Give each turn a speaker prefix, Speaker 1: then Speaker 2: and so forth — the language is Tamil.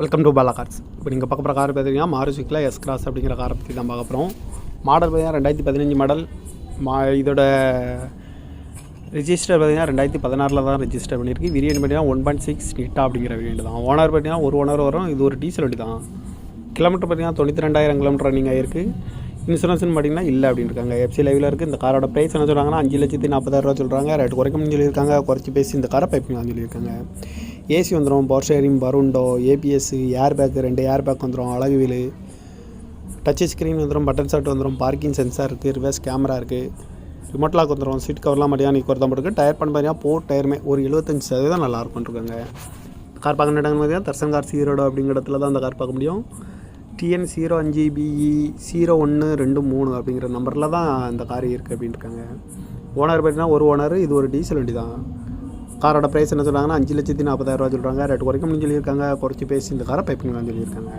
Speaker 1: வெல்கம் டு பாலா கார்ஸ் இப்போ நீங்கள் பார்க்க போகிற கார் பார்த்தீங்கன்னா மாருசிக்கில் எஸ் கிராஸ் அப்படிங்கிற காரை பற்றி தான் பார்க்க போகிறோம் மாடல் பார்த்தீங்கன்னா ரெண்டாயிரத்தி பதினஞ்சு மாடல் மா இதோட ரிஜிஸ்டர் பார்த்தீங்கன்னா ரெண்டாயிரத்தி பதினாறில் தான் ரெஜிஸ்டர் பண்ணியிருக்கு. விரியன் பார்த்தீங்கன்னா ஒன் பாயிண்ட் சிக்ஸ் நீட்டா அப்படிங்கிற வேரியண்ட் தான். ஓனர் பார்த்தீங்கன்னா ஒரு ஓனர் வரும். இது ஒரு டீசல் வண்டி தான். கிலோமீட்டர் பார்த்தீங்கன்னா தொண்ணூற்றி ரெண்டாயிரம் கிலோமீட்டர் ரன்னிங் இருக்குது இன்சூரன்ஸ்னு பார்த்தீங்கன்னா இல்லை அப்படின்னு இருக்காங்க எஃப்சி லைவில் இருக்குது இந்த காரோட ப்ரைஸ் என்ன சொல்கிறாங்கன்னா அஞ்சு லட்சத்தி நாற்பதாயிரரூவா சொல்கிறாங்க ரேட் குறைக்கணும்னு சொல்லியிருக்காங்க. குறைச்சி பேசி இந்த காரை பைப்பிங் சொல்லியிருக்காங்க. ஏசி வந்துடும் பவர் ஷேரிங் பருண்டோ ஏபிஎஸ்ஸு ஏர் பேக் ரெண்டு ஏர் பேக் வந்துடும் அழகு வீலு. டச் ஸ்க்ரீன் வந்துடும் பட்டன் ஷாட் வந்துடும் பார்க்கிங் சென்சார் இருக்குது ரிவர்ஸ் கேமரா இருக்குது ரிமோட் லாக் வந்துடும் சீட் கவர்லாம் மட்டும் நீ குறைதான் போட்டுருக்கு டயர் பண்ண பார்த்தீங்கன்னா போர் டயருமே ஒரு எழுபத்தஞ்சு சதவீதம் நல்லா இருக்கும்ன்ருக்காங்க கார் பார்க்க இடங்கள் பார்த்தீங்கன்னா தர்சன் கார் சீரோட அப்படிங்கிற இடத்துல தான் அந்த கார் பார்க்க முடியும். டிஎன் ஜீரோ அஞ்சு பிஇ ஜீரோ ஒன்று ரெண்டு மூணு அப்படிங்கிற நம்பரில் தான் இந்த கார் இருக்குது அப்படின்னு இருக்காங்க. ஓனர் பார்த்தீங்கன்னா ஒரு ஓனர் இது ஒரு டீசல் வண்டி தான். காரோட ப்ரைஸ் என்ன சொல்கிறாங்கன்னா அஞ்சு லட்சத்தி நாற்பதாயிரரூவா சொல்கிறாங்க ரேட் முடியும் சொல்லியிருக்காங்க. குறைச்சி பேசி இந்த காரை பைப்பிங் சொல்லியிருக்காங்க.